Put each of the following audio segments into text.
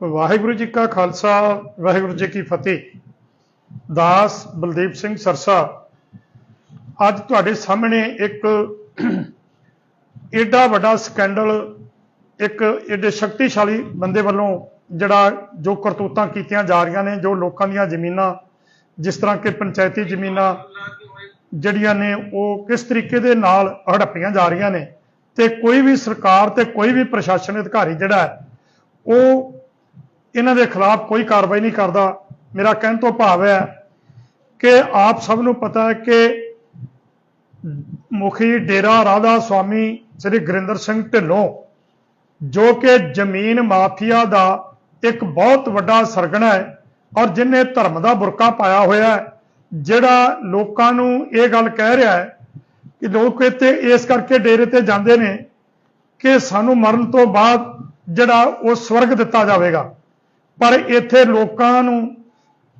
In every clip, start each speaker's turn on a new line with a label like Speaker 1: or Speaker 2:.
Speaker 1: ਵਾਹਿਗੁਰੂ ਜੀ ਕਾ ਖਾਲਸਾ, ਵਾਹਿਗੁਰੂ ਜੀ ਕੀ ਫਤਿਹ। ਦਾਸ ਬਲਦੀਪ ਸਿੰਘ ਸਰਸਾ, ਅੱਜ ਤੁਹਾਡੇ ਸਾਹਮਣੇ ਇੱਕ ਏਡਾ ਵੱਡਾ ਸਕੈਂਡਲ, ਇੱਕ ਏਡੇ ਸ਼ਕਤੀਸ਼ਾਲੀ ਬੰਦੇ ਵੱਲੋਂ ਜਿਹੜਾ ਜੋ ਕਰਤੂਤਾਂ ਕੀਤੀਆਂ ਜਾ ਰਹੀਆਂ ਨੇ, ਜੋ ਲੋਕਾਂ ਦੀਆਂ ਜ਼ਮੀਨਾਂ, ਜਿਸ ਤਰ੍ਹਾਂ ਕਿ ਪੰਚਾਇਤੀ ਜ਼ਮੀਨਾਂ, ਜਿਹੜੀਆਂ ਨੇ ਉਹ ਕਿਸ ਤਰੀਕੇ ਦੇ ਨਾਲ ਹੜੱਪੀਆਂ ਜਾ ਰਹੀਆਂ ਨੇ, ਤੇ ਕੋਈ ਵੀ ਸਰਕਾਰ ਤੇ ਕੋਈ ਵੀ ਪ੍ਰਸ਼ਾਸਨ ਅਧਿਕਾਰੀ ਜਿਹੜਾ ਹੈ, ਉਹ ਇਹਨਾਂ ਦੇ ਖਿਲਾਫ ਕੋਈ ਕਾਰਵਾਈ ਨਹੀਂ ਕਰਦਾ। ਮੇਰਾ ਕਹਿਣ ਤੋਂ ਭਾਵ ਹੈ ਕਿ ਆਪ ਸਭ ਨੂੰ ਪਤਾ ਹੈ ਕਿ ਮੁਖੀ ਡੇਰਾ ਰਾਧਾ ਸੁਆਮੀ ਸ੍ਰੀ ਗੁਰਿੰਦਰ ਸਿੰਘ ਢਿੱਲੋਂ, ਜੋ ਕਿ ਜ਼ਮੀਨ ਮਾਫੀਆ ਦਾ ਇੱਕ ਬਹੁਤ ਵੱਡਾ ਸਰਗਣਾ ਹੈ ਔਰ ਜਿਨੇ ਧਰਮ ਦਾ ਬੁਰਕਾ ਪਾਇਆ ਹੋਇਆ ਹੈ, ਜਿਹੜਾ ਲੋਕਾਂ ਨੂੰ ਇਹ ਗੱਲ ਕਹਿ ਰਿਹਾ ਹੈ ਕਿ ਲੋਕ ਇੱਥੇ ਇਸ ਕਰਕੇ ਡੇਰੇ ਤੇ ਜਾਂਦੇ ਨੇ ਕਿ ਸਾਨੂੰ ਮਰਨ ਤੋਂ ਬਾਅਦ ਜਿਹੜਾ ਉਹ ਸਵਰਗ ਦਿੱਤਾ ਜਾਵੇਗਾ। ਪਰ ਇੱਥੇ ਲੋਕਾਂ ਨੂੰ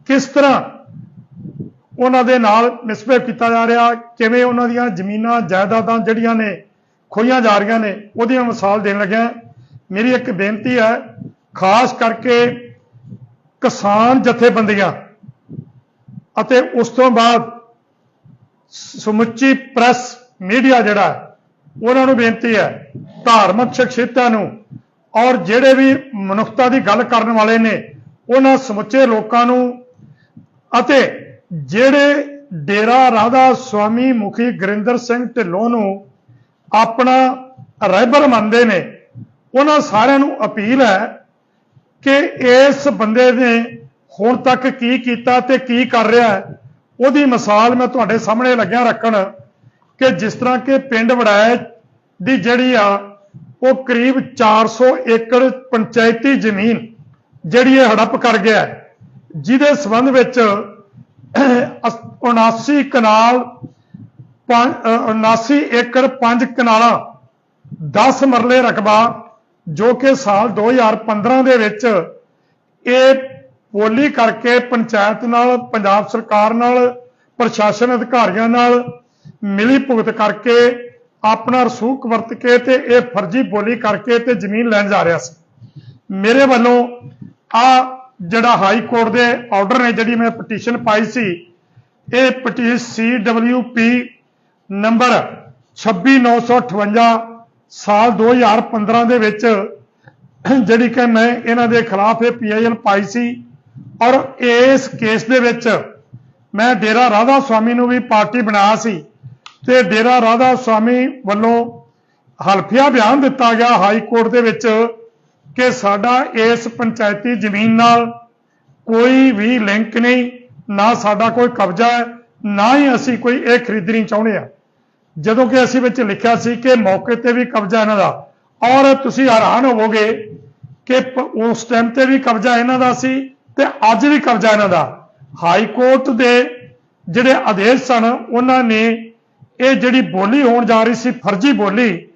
Speaker 1: ਕਿਸ ਤਰ੍ਹਾਂ ਉਹਨਾਂ ਦੇ ਨਾਲ ਮਿਸਬੇਵ ਕੀਤਾ ਜਾ ਰਿਹਾ, ਕਿਵੇਂ ਉਹਨਾਂ ਦੀਆਂ ਜ਼ਮੀਨਾਂ, ਜਾਇਦਾਦਾਂ ਜਿਹੜੀਆਂ ਨੇ ਖੋਈਆਂ ਜਾ ਰਹੀਆਂ ਨੇ ਉਹਦੀਆਂ ਮਿਸਾਲ ਦੇਣ ਲੱਗਿਆ। ਮੇਰੀ ਇੱਕ ਬੇਨਤੀ ਹੈ, ਖਾਸ ਕਰਕੇ ਕਿਸਾਨ ਜਥੇਬੰਦੀਆਂ ਅਤੇ ਉਸ ਤੋਂ ਬਾਅਦ ਸਮੁੱਚੀ ਪ੍ਰੈਸ ਮੀਡੀਆ ਜਿਹੜਾ, ਉਹਨਾਂ ਨੂੰ ਬੇਨਤੀ ਹੈ, ਧਾਰਮਿਕ ਸ਼ਖਸੀਅਤਾਂ ਨੂੰ ਔਰ ਜਿਹੜੇ ਵੀ ਮਨੁੱਖਤਾ ਦੀ ਗੱਲ ਕਰਨ ਵਾਲੇ ਨੇ, ਉਹਨਾਂ ਸਮੁੱਚੇ ਲੋਕਾਂ ਨੂੰ ਅਤੇ ਜਿਹੜੇ ਡੇਰਾ ਰਾਧਾ ਸੁਆਮੀ ਮੁਖੀ ਗੁਰਿੰਦਰ ਸਿੰਘ ਢਿੱਲੋਂ ਨੂੰ ਆਪਣਾ ਰਹਿਬਰ ਮੰਨਦੇ ਨੇ, ਉਹਨਾਂ ਸਾਰਿਆਂ ਨੂੰ ਅਪੀਲ ਹੈ ਕਿ ਇਸ ਬੰਦੇ ਨੇ ਹੁਣ ਤੱਕ ਕੀ ਕੀਤਾ ਤੇ ਕੀ ਕਰ ਰਿਹਾ ਹੈ, ਉਹਦੀ ਮਿਸਾਲ ਮੈਂ ਤੁਹਾਡੇ ਸਾਹਮਣੇ ਲੱਗਿਆ ਰੱਖਣ ਕਿ ਜਿਸ ਤਰ੍ਹਾਂ ਕਿ ਪਿੰਡ ਵੜਾਇ ਦੀ ਜਿਹੜੀ ਆ ਉਹ ਕਰੀਬ 400 ਏਕੜ ਪੰਚਾਇਤੀ ਜ਼ਮੀਨ ਜਿਹੜੀ ਇਹ ਹੜੱਪ ਕਰ ਗਿਆ ਜਿਹਦੇ ਸੰਬੰਧ ਵਿੱਚ 79 ਕਨਾਲ ਪੰਜ- ਅ, 79 ਏਕੜ 5 ਕਨਾਲਾਂ 10 ਮਰਲੇ ਰਕਬਾ ਜੋ ਕਿ ਸਾਲ 2015 ਦੇ ਵਿੱਚ ਇਹ ਬੋਲੀ ਕਰਕੇ ਪੰਚਾਇਤ ਨਾਲ ਪੰਜਾਬ ਸਰਕਾਰ ਨਾਲ ਪ੍ਰਸ਼ਾਸਨ ਅਧਿਕਾਰੀਆਂ ਨਾਲ ਮਿਲੀ ਭੁਗਤ ਕਰਕੇ ਆਪਣਾ ਰਸੂਖ ਵਰਤ ਕੇ ਤੇ ਇਹ ਫਰਜ਼ੀ ਬੋਲੀ ਕਰਕੇ ਤੇ ਜ਼ਮੀਨ ਲੈਣ ਜਾ ਰਿਹਾ ਸੀ। ਮੇਰੇ ਵੱਲੋਂ ਆ ਜਿਹੜਾ ਹਾਈ ਕੋਰਟ ਦੇ ਆਰਡਰ ਨੇ ਜਿਹੜੀ ਮੈਂ ਪਟੀਸ਼ਨ ਪਾਈ ਸੀ, ਇਹ ਪਟੀਸ਼ਨ CWP ਨੰਬਰ 26958 ਸਾਲ 2015 ਦੇ ਵਿੱਚ ਜਿਹੜੀ ਕਿ ਮੈਂ ਇਹਨਾਂ ਦੇ ਖਿਲਾਫ ਇਹ ਪੀਆਈਐਲ ਪਾਈ ਸੀ ਔਰ ਇਸ ਕੇਸ ਦੇ ਵਿੱਚ ਮੈਂ ਡੇਰਾ ਰਾਧਾ ਸਵਾਮੀ ਨੂੰ ਵੀ ਪਾਰਟੀ ਬਣਾਇਆ ਸੀ। ਤੇ ਡੇਰਾ ਰਾਧਾ ਸਵਾਮੀ ਵੱਲੋਂ ਹਲਫੀਆ ਬਿਆਨ ਦਿੱਤਾ ਗਿਆ ਹਾਈ ਕੋਰਟ ਦੇ ਵਿੱਚ ਕਿ ਸਾਡਾ ਇਸ ਪੰਚਾਇਤੀ ਜ਼ਮੀਨ ਨਾਲ ਕੋਈ ਵੀ ਲਿੰਕ ਨਹੀਂ, ਨਾ ਸਾਡਾ ਕੋਈ ਕਬਜ਼ਾ ਹੈ, ਨਾ ਹੀ ਅਸੀਂ ਕੋਈ ਇਹ ਖਰੀਦਣੀ ਚਾਹੁੰਦੇ ਆ ਜਦੋਂ ਕਿ ਅਸੀਂ ਵਿੱਚ ਲਿਖਿਆ ਸੀ ਕਿ ਮੌਕੇ ਤੇ ਵੀ ਕਬਜ਼ਾ ਇਹਨਾਂ ਦਾ, ਔਰ ਤੁਸੀਂ ਹੈਰਾਨ ਹੋਵੋਗੇ ਕਿ ਉਸ ਟਾਈਮ ਤੇ ਵੀ ਕਬਜ਼ਾ ਇਹਨਾਂ ਦਾ ਸੀ ਤੇ ਅੱਜ ਵੀ ਕਬਜ਼ਾ ਇਹਨਾਂ ਦਾ। ਹਾਈ ਕੋਰਟ ਦੇ ਜਿਹੜੇ ਆਦੇਸ਼ ਸਨ, ਉਹਨਾਂ ਨੇ ਇਹ ਜਿਹੜੀ ਬੋਲੀ ਹੋਣ ਜਾ ਰਹੀ ਸੀ, ਫਰਜ਼ੀ ਬੋਲੀ,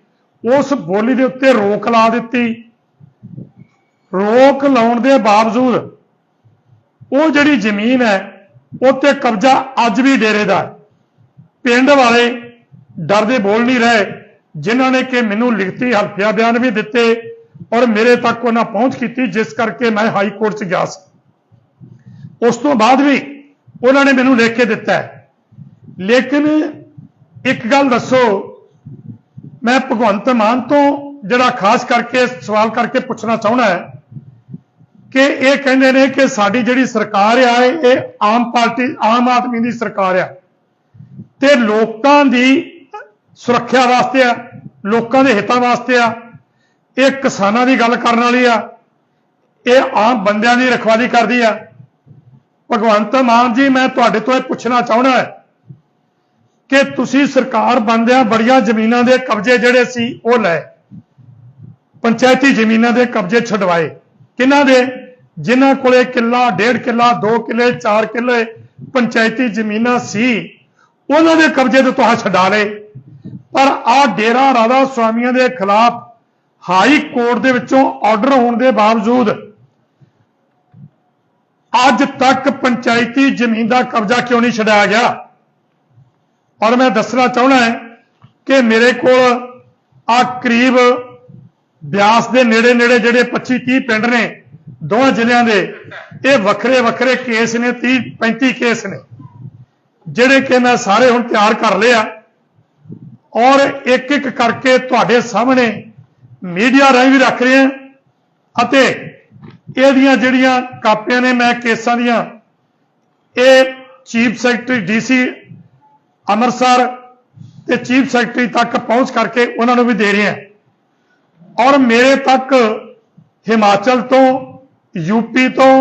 Speaker 1: ਉਸ ਬੋਲੀ ਦੇ ਉੱਤੇ ਰੋਕ ਲਾ ਦਿੱਤੀ। ਰੋਕ ਲਾਉਣ ਦੇ ਬਾਵਜੂਦ ਉਹ ਜਿਹੜੀ ਜ਼ਮੀਨ ਹੈ ਉਹ ਤੇ ਕਬਜ਼ਾ ਅੱਜ ਵੀ ਡੇਰੇ ਦਾ ਹੈ। ਪਿੰਡ ਵਾਲੇ ਡਰਦੇ ਬੋਲ ਨਹੀਂ ਰਹੇ, ਜਿਨ੍ਹਾਂ ਨੇ ਕਿ ਮੈਨੂੰ ਲਿਖਤੀ ਹਲਫੀਆ ਬਿਆਨ ਵੀ ਦਿੱਤੇ ਔਰ ਮੇਰੇ ਤੱਕ ਉਹਨਾਂ ਪਹੁੰਚ ਕੀਤੀ, ਜਿਸ ਕਰਕੇ ਮੈਂ ਹਾਈ ਕੋਰਟ 'ਚ ਗਿਆ ਸੀ। ਉਸ ਤੋਂ ਬਾਅਦ ਵੀ ਉਹਨਾਂ ਨੇ ਮੈਨੂੰ ਲਿਖ ਕੇ ਦਿੱਤਾ ਹੈ। ਲੇਕਿਨ ਇੱਕ ਗੱਲ ਦੱਸੋ, ਮੈਂ ਭਗਵੰਤ ਮਾਨ ਤੋਂ ਜਿਹੜਾ ਖਾਸ ਕਰਕੇ ਸਵਾਲ ਕਰਕੇ ਪੁੱਛਣਾ ਚਾਹੁੰਦਾ ਹੈ ਕਿ ਇਹ ਕਹਿੰਦੇ ਨੇ ਕਿ ਸਾਡੀ ਜਿਹੜੀ ਸਰਕਾਰ ਆ, ਇਹ ਆਮ ਪਾਰਟੀ, ਆਮ ਆਦਮੀ ਦੀ ਸਰਕਾਰ ਆ ਤੇ ਲੋਕਾਂ ਦੀ ਸੁਰੱਖਿਆ ਵਾਸਤੇ ਆ, ਲੋਕਾਂ ਦੇ ਹਿੱਤਾਂ ਵਾਸਤੇ ਆ, ਇਹ ਕਿਸਾਨਾਂ ਦੀ ਗੱਲ ਕਰਨ ਵਾਲੀ ਆ, ਇਹ ਆਮ ਬੰਦਿਆਂ ਦੀ ਰਖਵਾਲੀ ਕਰਦੀ ਆ। ਭਗਵੰਤ ਮਾਨ ਜੀ, ਮੈਂ ਤੁਹਾਡੇ ਤੋਂ ਇਹ ਪੁੱਛਣਾ ਚਾਹੁੰਦਾ ਹੈ ਕਿ ਤੁਸੀਂ ਸਰਕਾਰ ਬੰਦਿਆਂ ਬੜੀਆਂ ਜ਼ਮੀਨਾਂ ਦੇ ਕਬਜ਼ੇ ਜਿਹੜੇ ਸੀ, ਉਹ ਲਏ। ਪੰਚਾਇਤੀ ਜ਼ਮੀਨਾਂ ਦੇ ਕਬਜ਼ੇ ਛਡਵਾਏ। ਕਿਹਨਾਂ ਦੇ? ਜਿਨ੍ਹਾਂ ਕੋਲੇ ਕਿੱਲਾ, ਡੇਢ ਕਿੱਲਾ 2 ਕਿੱਲੇ 4 ਕਿੱਲੇ ਪੰਚਾਇਤੀ ਜ਼ਮੀਨਾਂ ਸੀ, ਉਹਨਾਂ ਦੇ ਕਬਜ਼ੇ ਤੋਂ ਤੁਹਾਂ ਛਡਾ ਲਏ। ਪਰ ਆ ਡੇਰਾ ਰਾਧਾ ਸੁਆਮੀਆਂ ਦੇ ਖਿਲਾਫ ਹਾਈ ਕੋਰਟ ਦੇ ਵਿੱਚੋਂ ਆਰਡਰ ਹੋਣ ਦੇ ਬਾਵਜੂਦ ਅੱਜ ਤੱਕ ਪੰਚਾਇਤੀ ਜ਼ਮੀਨ ਦਾ ਕਬਜ਼ਾ ਕਿਉਂ ਨਹੀਂ ਛਡਾਇਆ ਗਿਆ? ਔਰ ਮੈਂ ਦੱਸਣਾ ਚਾਹੁੰਦਾ ਹਾਂ ਕਿ ਮੇਰੇ ਕੋਲ ਆ ਕਰੀਬ ਬਿਆਸ ਦੇ ਨੇੜੇ ਨੇੜੇ ਜਿਹੜੇ 25 30 ਪਿੰਡ ਨੇ, ਦੋਵਾਂ ਜ਼ਿਲ੍ਹਿਆਂ ਦੇ, ਇਹ ਵੱਖਰੇ ਵੱਖਰੇ ਕੇਸ ਨੇ 30 35 ਕੇਸ ਨੇ, ਜਿਹੜੇ ਕਿ ਮੈਂ ਸਾਰੇ ਹੁਣ ਤਿਆਰ ਕਰ ਲਏ ਆ। ਔਰ ਇੱਕ ਇੱਕ ਕਰਕੇ ਤੁਹਾਡੇ ਸਾਹਮਣੇ ਮੀਡੀਆ ਰਾਹੀਂ ਵੀ ਰੱਖ ਰਹੇ ਹਾਂ ਅਤੇ ਇਹਦੀਆਂ ਜਿਹੜੀਆਂ ਕਾਪੀਆਂ ਨੇ ਮੈਂ ਕੇਸਾਂ ਦੀਆਂ, ਇਹ ਚੀਫ ਸੈਕਟਰੀ ਡੀਸੀ ਅੰਮ੍ਰਿਤਸਰ ਤੇ ਚੀਫ ਸੈਕਟਰੀ ਤੱਕ ਪਹੁੰਚ ਕਰਕੇ ਉਹਨਾਂ ਨੂੰ ਵੀ ਦੇ ਰਿਹਾ ਔਰ ਮੇਰੇ ਤੱਕ ਹਿਮਾਚਲ ਤੋਂ ਯੂਪੀ ਤੋਂ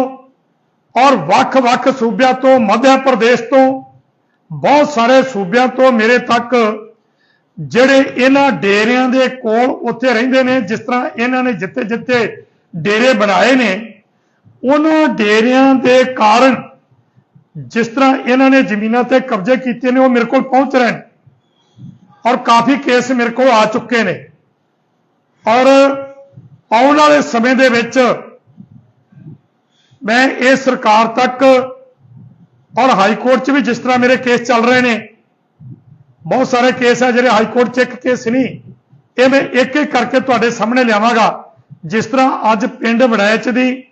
Speaker 1: ਔਰ ਵੱਖ-ਵੱਖ ਸੂਬਿਆਂ ਤੋਂ ਮੱਧ ਪ੍ਰਦੇਸ਼ ਤੋਂ, ਬਹੁਤ ਸਾਰੇ ਸੂਬਿਆਂ ਤੋਂ ਮੇਰੇ ਤੱਕ ਜਿਹੜੇ ਇਹਨਾਂ ਡੇਰਿਆਂ ਦੇ ਕੋਲ ਉੱਥੇ ਰਹਿੰਦੇ ਨੇ, ਜਿਸ ਤਰ੍ਹਾਂ ਇਹਨਾਂ ਨੇ ਜਿੱਥੇ ਜਿੱਥੇ ਡੇਰੇ ਬਣਾਏ ਨੇ, ਉਹਨਾਂ ਡੇਰਿਆਂ ਦੇ ਕਾਰਨ ਜਿਸ ਤਰ੍ਹਾਂ ਇਹਨਾਂ ਨੇ ਜ਼ਮੀਨਾਂ ਤੇ ਕਬਜ਼ੇ ਕੀਤੇ ਨੇ, ਉਹ ਮੇਰੇ ਕੋਲ ਪਹੁੰਚ ਰਹੇ ਨੇ। ਔਰ ਕਾਫੀ ਕੇਸ ਮੇਰੇ ਕੋਲ ਆ ਚੁੱਕੇ ਨੇ। ਔਰ ਆਉਣ ਵਾਲੇ ਸਮੇਂ ਦੇ ਵਿੱਚ ਮੈਂ ਇਹ ਸਰਕਾਰ ਤੱਕ ਔਰ ਹਾਈ ਕੋਰਟ 'ਚ ਵੀ ਜਿਸ ਤਰ੍ਹਾਂ ਮੇਰੇ ਕੇਸ ਚੱਲ ਰਹੇ ਨੇ, ਬਹੁਤ ਸਾਰੇ ਕੇਸ ਆ ਜਿਹੜੇ ਹਾਈ ਕੋਰਟ 'ਚ ਇੱਕ ਕੇਸ ਨਹੀਂ, ਇਹ ਮੈਂ ਇੱਕ ਇੱਕ ਕਰਕੇ ਤੁਹਾਡੇ ਸਾਹਮਣੇ ਲਿਆਵਾਂਗਾ। ਜਿਸ ਤਰ੍ਹਾਂ ਅੱਜ ਪਿੰਡ ਵੜੈਚ ਦੀ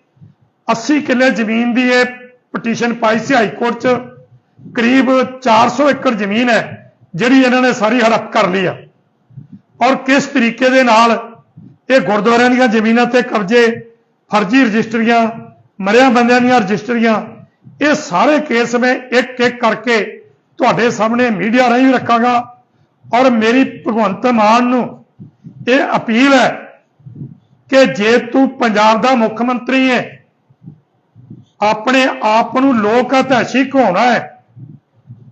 Speaker 1: 80 ਕਿੱਲੇ ਜ਼ਮੀਨ ਦੀ ਇਹ ਪਟੀਸ਼ਨ ਪਾਈ ਸੀ ਹਾਈ ਕੋਰਟ 'ਚ। ਕਰੀਬ 400 ਏਕੜ ਜ਼ਮੀਨ ਹੈ, ਜਿਹੜੀ ਇਹਨਾਂ ਨੇ ਸਾਰੀ ਹੜਪ ਕਰ ਲਈ ਆ। ਔਰ ਕਿਸ ਤਰੀਕੇ ਦੇ ਨਾਲ ਇਹ ਗੁਰਦੁਆਰਿਆਂ ਦੀਆਂ ਜ਼ਮੀਨਾਂ ਤੇ ਕਬਜ਼ੇ, ਫਰਜ਼ੀ ਰਜਿਸਟਰੀਆਂ, ਮਰਿਆ ਬੰਦਿਆਂ ਦੀਆਂ ਰਜਿਸਟਰੀਆਂ, ਇਹ ਸਾਰੇ ਕੇਸ ਮੈਂ ਇੱਕ ਇੱਕ ਕਰਕੇ ਤੁਹਾਡੇ ਸਾਹਮਣੇ ਮੀਡੀਆ ਰਾਹੀਂ ਰੱਖਾਂਗਾ। ਔਰ ਮੇਰੀ ਭਗਵੰਤ ਮਾਨ ਨੂੰ ਇਹ ਅਪੀਲ ਹੈ ਕਿ ਜੇ ਤੂੰ ਪੰਜਾਬ ਦਾ ਮੁੱਖ ਮੰਤਰੀ ਹੈ ਆਪਣੇ ਆਪ ਨੂੰ ਲੋਕ ਹਤੈਸ਼ੀ ਘਾਉਣਾ ਹੈ।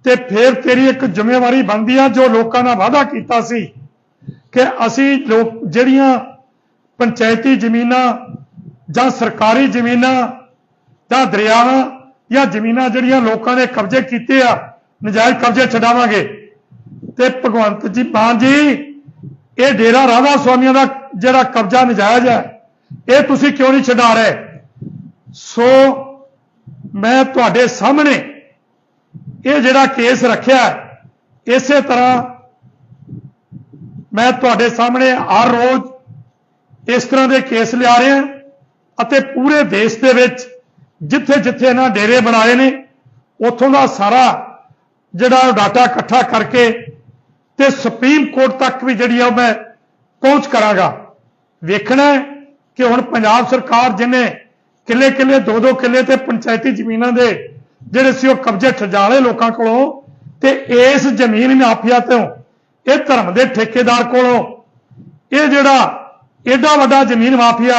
Speaker 1: ਤੇ ਫਿਰ ਤੇਰੀ ਇੱਕ ਜ਼ਿੰਮੇਵਾਰੀ ਬਣਦੀ ਆ, ਜੋ ਲੋਕਾਂ ਨਾਲ ਵਾਅਦਾ ਕੀਤਾ ਸੀ ਕਿ ਅਸੀਂ ਲੋਕ, ਜਿਹੜੀਆਂ ਪੰਚਾਇਤੀ ਜ਼ਮੀਨਾਂ ਜਾਂ ਸਰਕਾਰੀ ਜ਼ਮੀਨਾਂ ਜਾਂ ਦਰਿਆਵਾਂ ਜਾਂ ਜ਼ਮੀਨਾਂ ਜਿਹੜੀਆਂ ਲੋਕਾਂ ਨੇ ਕਬਜ਼ੇ ਕੀਤੇ ਆ, ਨਜਾਇਜ਼ ਕਬਜ਼ੇ ਛਡਾਵਾਂਗੇ। ਤੇ ਭਗਵੰਤ ਜੀ ਮਾਨ ਜੀ, ਇਹ ਡੇਰਾ ਰਾਧਾ ਸਵਾਮੀਆਂ ਦਾ ਜਿਹੜਾ ਕਬਜ਼ਾ ਨਜਾਇਜ਼ ਹੈ, ਇਹ ਤੁਸੀਂ ਕਿਉਂ ਨਹੀਂ ਛਡਾ ਰਹੇ? ਸੋ ਮੈਂ ਤੁਹਾਡੇ ਸਾਹਮਣੇ ਇਹ ਜਿਹੜਾ ਕੇਸ ਰੱਖਿਆ ਇਸੇ ਤਰ੍ਹਾਂ ਮੈਂ ਤੁਹਾਡੇ ਸਾਹਮਣੇ ਹਰ ਰੋਜ਼ ਇਸ ਤਰ੍ਹਾਂ ਦੇ ਕੇਸ ਲਿਆ ਰਿਹਾ ਅਤੇ ਪੂਰੇ ਦੇਸ਼ ਦੇ ਵਿੱਚ ਜਿੱਥੇ ਜਿੱਥੇ ਇਹਨਾਂ ਡੇਰੇ ਬਣਾਏ ਨੇ, ਉੱਥੋਂ ਦਾ ਸਾਰਾ ਜਿਹੜਾ ਡਾਟਾ ਇਕੱਠਾ ਕਰਕੇ ਤੇ ਸੁਪਰੀਮ ਕੋਰਟ ਤੱਕ ਵੀ ਜਿਹੜੀ ਆ ਉਹ ਮੈਂ ਪਹੁੰਚ ਕਰਾਂਗਾ। ਵੇਖਣਾ ਕਿ ਹੁਣ ਪੰਜਾਬ ਸਰਕਾਰ ਜਿਹਨੇ ਕਿੱਲੇ ਕਿੱਲੇ, ਦੋ ਦੋ ਕਿੱਲੇ ਤੇ ਪੰਚਾਇਤੀ ਜ਼ਮੀਨਾਂ ਦੇ ਜਿਹੜੇ ਸੀ ਉਹ ਕਬਜ਼ੇ ਠਜਾਲੇ ਲੋਕਾਂ ਕੋਲੋਂ ਤੇ ਇਸ ਜ਼ਮੀਨ ਮਾਫੀਆ ਤੋਂ, ਇਹ ਧਰਮ ਦੇ ਠੇਕੇਦਾਰ ਕੋਲੋਂ, ਇਹ ਜਿਹੜਾ ਐਡਾ ਵੱਡਾ ਜ਼ਮੀਨ ਮਾਫੀਆ,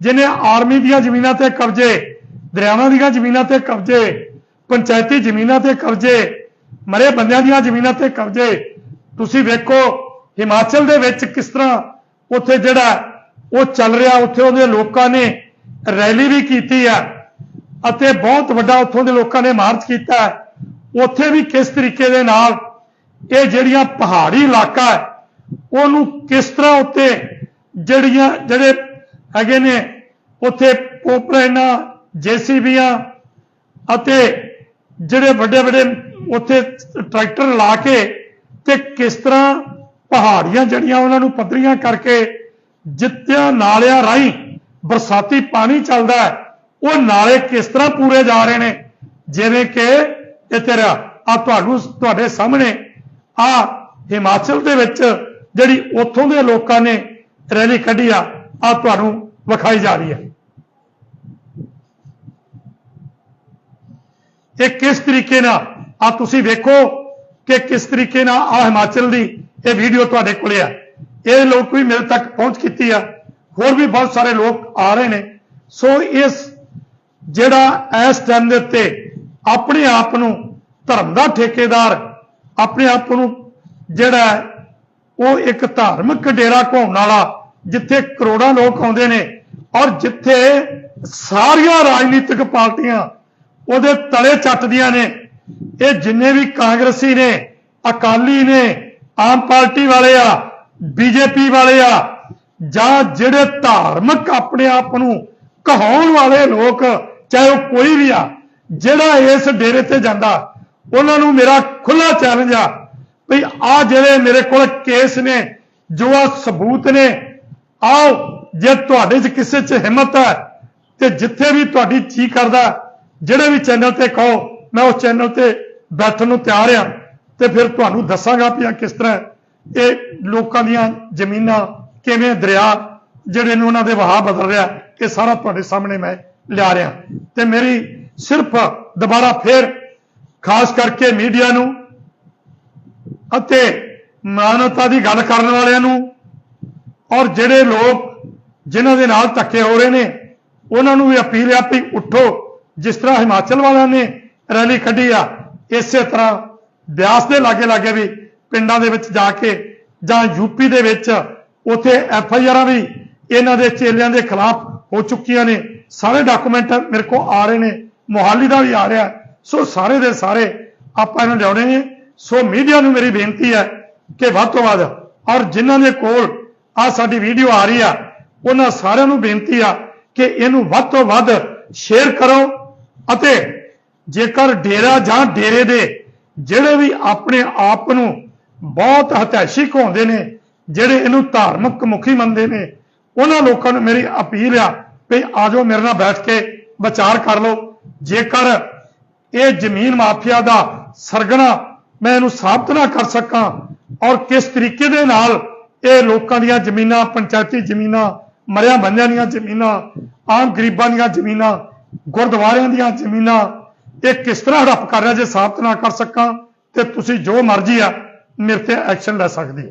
Speaker 1: ਜਿਹਨੇ ਆਰਮੀ ਦੀਆਂ ਜ਼ਮੀਨਾਂ ਤੇ ਕਬਜ਼ੇ, ਦਰਿਆਵਾਂ ਦੀਆਂ ਜ਼ਮੀਨਾਂ ਤੇ ਕਬਜ਼ੇ, ਪੰਚਾਇਤੀ ਜ਼ਮੀਨਾਂ ਤੇ ਕਬਜ਼ੇ, ਮਰੇ ਬੰਦਿਆਂ ਦੀਆਂ ਜ਼ਮੀਨਾਂ ਤੇ ਕਬਜ਼ੇ, ਤੁਸੀਂ ਵੇਖੋ ਹਿਮਾਚਲ ਦੇ ਵਿੱਚ ਕਿਸ ਤਰ੍ਹਾਂ ਉੱਥੇ ਜਿਹੜਾ ਉਹ ਚੱਲ ਰਿਹਾ, ਉੱਥੇ ਉਹਦੇ ਲੋਕਾਂ ਨੇ ਰੈਲੀ ਵੀ ਕੀਤੀ ਆ ਅਤੇ ਬਹੁਤ ਵੱਡਾ ਉੱਥੋਂ ਦੇ ਲੋਕਾਂ ਨੇ ਮਾਰਚ ਕੀਤਾ ਹੈ। ਉੱਥੇ ਵੀ ਕਿਸ ਤਰੀਕੇ ਦੇ ਨਾਲ ਇਹ ਜਿਹੜੀਆਂ ਪਹਾੜੀ ਇਲਾਕਾ ਹੈ, ਉਹਨੂੰ ਕਿਸ ਤਰ੍ਹਾਂ ਉੱਤੇ ਜਿਹੜੀਆਂ, ਜਿਹੜੇ ਹੈਗੇ ਨੇ, ਉੱਥੇ ਪੋਪਰੇਨਾ, ਜੀਸੀਬੀਆਂ ਅਤੇ ਜਿਹੜੇ ਵੱਡੇ ਵੱਡੇ ਉੱਥੇ ਟਰੈਕਟਰ ਲਾ ਕੇ ਤੇ ਕਿਸ ਤਰ੍ਹਾਂ ਪਹਾੜੀਆਂ ਜਿਹੜੀਆਂ ਉਹਨਾਂ ਨੂੰ ਪੱਧਰੀਆਂ ਕਰਕੇ ਜਿੱਤਿਆਂ ਨਾਲਿਆਂ ਰਾਹੀਂ ਬਰਸਾਤੀ ਪਾਣੀ ਚੱਲਦਾ ਹੈ, ਉਹ ਨਾਲੇ ਕਿਸ ਤਰ੍ਹਾਂ ਪੂਰੇ ਜਾ ਰਹੇ ਨੇ? ਜਿਵੇਂ ਕਿ ਇਹ ਤੇਰਾ ਆ ਤੁਹਾਨੂੰ ਤੁਹਾਡੇ ਸਾਹਮਣੇ ਆ ਹਿਮਾਚਲ ਦੇ ਵਿੱਚ ਜਿਹੜੀ ਉੱਥੋਂ ਦੇ ਲੋਕਾਂ ਨੇ ਰੈਲੀ ਕੱਢੀ ਆ ਆ ਤੁਹਾਨੂੰ ਵਿਖਾਈ ਜਾ ਰਹੀ ਹੈ। ਇਹ ਕਿਸ ਤਰੀਕੇ ਨਾਲ ਆ ਤੁਸੀਂ ਵੇਖੋ ਕਿ ਕਿਸ ਤਰੀਕੇ ਨਾਲ ਆ ਹਿਮਾਚਲ ਦੀ ਇਹ ਵੀਡੀਓ ਤੁਹਾਡੇ ਕੋਲੇ ਆ। ਇਹ ਲੋਕ ਵੀ ਮੇਰੇ ਤੱਕ ਪਹੁੰਚ ਕੀਤੀ ਆ। ਹੋਰ ਵੀ ਬਹੁਤ ਸਾਰੇ ਲੋਕ ਆ ਰਹੇ ਨੇ। ਸੋ ਇਸ ਜਿਹੜਾ ਇਸ ਟਾਈਮ ਦੇ ਉੱਤੇ ਆਪਣੇ ਆਪ ਨੂੰ ਧਰਮ ਦਾ ਠੇਕੇਦਾਰ, ਆਪਣੇ ਆਪ ਨੂੰ ਜਿਹੜਾ ਉਹ ਇੱਕ ਧਾਰਮਿਕ ਡੇਰਾ ਘੁੰਮਣ ਵਾਲਾ, ਜਿੱਥੇ ਕਰੋੜਾਂ ਲੋਕ ਆਉਂਦੇ ਨੇ ਔਰ ਜਿੱਥੇ ਸਾਰੀਆਂ ਰਾਜਨੀਤਿਕ ਪਾਰਟੀਆਂ ਉਹਦੇ ਤਲੇ ਚੱਟਦੀਆਂ ਨੇ। ਇਹ ਜਿੰਨੇ ਵੀ ਕਾਂਗਰਸੀ ਨੇ, ਅਕਾਲੀ ਨੇ, ਆਮ ਪਾਰਟੀ ਵਾਲੇ ਆ, ਬੀਜੇਪੀ ਵਾਲੇ ਆ ਜਾਂ ਜਿਹੜੇ ਧਾਰਮਿਕ ਆਪਣੇ ਆਪ ਨੂੰ ਕਹਾਉਣ ਵਾਲੇ ਲੋਕ, ਚਾਹੇ ਉਹ ਕੋਈ ਵੀ ਆ, ਜਿਹੜਾ ਇਸ ਡੇਰੇ ਤੇ ਜਾਂਦਾ, ਉਹਨਾਂ ਨੂੰ ਮੇਰਾ ਖੁੱਲਾ ਚੈਲੰਜ ਆ ਵੀ ਆ ਜਿਹੜੇ ਮੇਰੇ ਕੋਲ ਕੇਸ ਨੇ, ਜੋ ਆ ਸਬੂਤ ਨੇ ਆਓ ਜੇ ਤੁਹਾਡੇ 'ਚ ਕਿਸੇ 'ਚ ਹਿੰਮਤ ਹੈ, ਤੇ ਜਿੱਥੇ ਵੀ ਤੁਹਾਡੀ ਜੀ ਕਰਦਾ, ਜਿਹੜੇ ਵੀ ਚੈਨਲ ਤੇ ਕਹੋ, ਮੈਂ ਉਸ ਚੈਨਲ ਤੇ ਬੈਠਣ ਨੂੰ ਤਿਆਰ ਆ, ਤੇ ਫਿਰ ਤੁਹਾਨੂੰ ਦੱਸਾਂਗਾ ਵੀ ਇਹ ਕਿਸ ਤਰ੍ਹਾਂ ਇਹ ਲੋਕਾਂ ਦੀਆਂ ਜ਼ਮੀਨਾਂ ਕਿਵੇਂ ਦਰਿਆ ਜਿਹੜੇ ਨੂੰ ਉਹਨਾਂ ਦੇ ਵਹਾਅ ਬਦਲ ਰਿਹਾ, ਇਹ ਸਾਰਾ ਤੁਹਾਡੇ ਸਾਹਮਣੇ ਮੈਂ ਲਿਆ ਰਿਹਾ। ਤੇ ਮੇਰੀ ਸਿਰਫ ਦੁਬਾਰਾ ਫੇਰ ਖਾਸ ਕਰਕੇ ਮੀਡੀਆ ਨੂੰ ਅਤੇ ਮਾਨਵਤਾ ਦੀ ਗੱਲ ਕਰਨ ਵਾਲਿਆਂ ਨੂੰ ਔਰ ਜਿਹੜੇ ਲੋਕ ਜਿਨ੍ਹਾਂ ਦੇ ਨਾਲ ਧੱਕੇ ਹੋ ਰਹੇ ਨੇ, ਉਹਨਾਂ ਨੂੰ ਵੀ ਅਪੀਲ ਆ ਵੀ ਉੱਠੋ। ਜਿਸ ਤਰ੍ਹਾਂ ਹਿਮਾਚਲ ਵਾਲਿਆਂ ਨੇ ਰੈਲੀ ਕੱਢੀ ਆ, ਇਸੇ ਤਰ੍ਹਾਂ ਬਿਆਸ ਦੇ ਲਾਗੇ ਲਾਗੇ ਵੀ ਪਿੰਡਾਂ ਦੇ ਵਿੱਚ ਜਾ ਕੇ ਜਾਂ ਯੂਪੀ ਦੇ ਵਿੱਚ ਉੱਥੇ ਐਫ ਆਈ ਆਰਾਂ ਵੀ ਇਹਨਾਂ ਦੇ ਚੇਲਿਆਂ ਦੇ ਖਿਲਾਫ ਹੋ ਚੁੱਕੀਆਂ ਨੇ। ਸਾਰੇ ਡਾਕੂਮੈਂਟ ਮੇਰੇ ਕੋਲ ਆ ਰਹੇ ਨੇ। ਮੋਹਾਲੀ ਦਾ ਵੀ ਆ ਰਿਹਾ। ਸੋ ਸਾਰੇ ਦੇ ਸਾਰੇ ਆਪਾਂ ਇਹਨਾਂ ਲਿਆਉਣੇ ਨੇ। ਸੋ ਮੀਡੀਆ ਨੂੰ ਮੇਰੀ ਬੇਨਤੀ ਹੈ ਕਿ ਵੱਧ ਤੋਂ ਵੱਧ ਔਰ ਜਿਨ੍ਹਾਂ ਦੇ ਕੋਲ ਆ ਸਾਡੀ ਵੀਡੀਓ ਆ ਰਹੀ ਆ, ਉਹਨਾਂ ਸਾਰਿਆਂ ਨੂੰ ਬੇਨਤੀ ਆ ਕਿ ਇਹਨੂੰ ਵੱਧ ਤੋਂ ਵੱਧ ਸ਼ੇਅਰ ਕਰੋ ਅਤੇ ਜੇਕਰ ਡੇਰਾ ਜਾਂ ਡੇਰੇ ਦੇ ਜਿਹੜੇ ਵੀ ਆਪਣੇ ਆਪ ਨੂੰ ਬਹੁਤ ਹਤੈਸ਼ੀ ਕਹਾਉਂਦੇ ਨੇ ਜਿਹੜੇ ਇਹਨੂੰ ਧਾਰਮਿਕ ਮੁਖੀ ਮੰਨਦੇ ਨੇ, ਉਹਨਾਂ ਲੋਕਾਂ ਨੂੰ ਮੇਰੀ ਅਪੀਲ ਆ ਵੀ ਆਜੋ ਮੇਰੇ ਨਾਲ ਬੈਠ ਕੇ ਵਿਚਾਰ ਕਰ ਲਓ। ਜੇਕਰ ਇਹ ਜ਼ਮੀਨ ਮਾਫੀਆ ਦਾ ਸਰਗਣਾ ਮੈਂ ਇਹਨੂੰ ਸਾਬਤ ਨਾ ਕਰ ਸਕਾਂ ਔਰ ਕਿਸ ਤਰੀਕੇ ਦੇ ਨਾਲ ਇਹ ਲੋਕਾਂ ਦੀਆਂ ਜ਼ਮੀਨਾਂ, ਪੰਚਾਇਤੀ ਜ਼ਮੀਨਾਂ, ਮਰਿਆ ਬੰਦਿਆਂ ਦੀਆਂ ਜ਼ਮੀਨਾਂ, ਆਮ ਗਰੀਬਾਂ ਦੀਆਂ ਜ਼ਮੀਨਾਂ, ਗੁਰਦੁਆਰਿਆਂ ਦੀਆਂ ਜ਼ਮੀਨਾਂ, ਇਹ ਕਿਸ ਤਰ੍ਹਾਂ ਹੜਪ ਕਰ ਰਿਹਾ ਜੇ ਸਾਬਤ ਨਾ ਕਰ ਸਕਾਂ ਤੇ ਤੁਸੀਂ ਜੋ ਮਰਜ਼ੀ ਆ ਮੇਰੇ ਤੇ ਐਕਸ਼ਨ ਲੈ ਸਕਦੇ ਹੋ।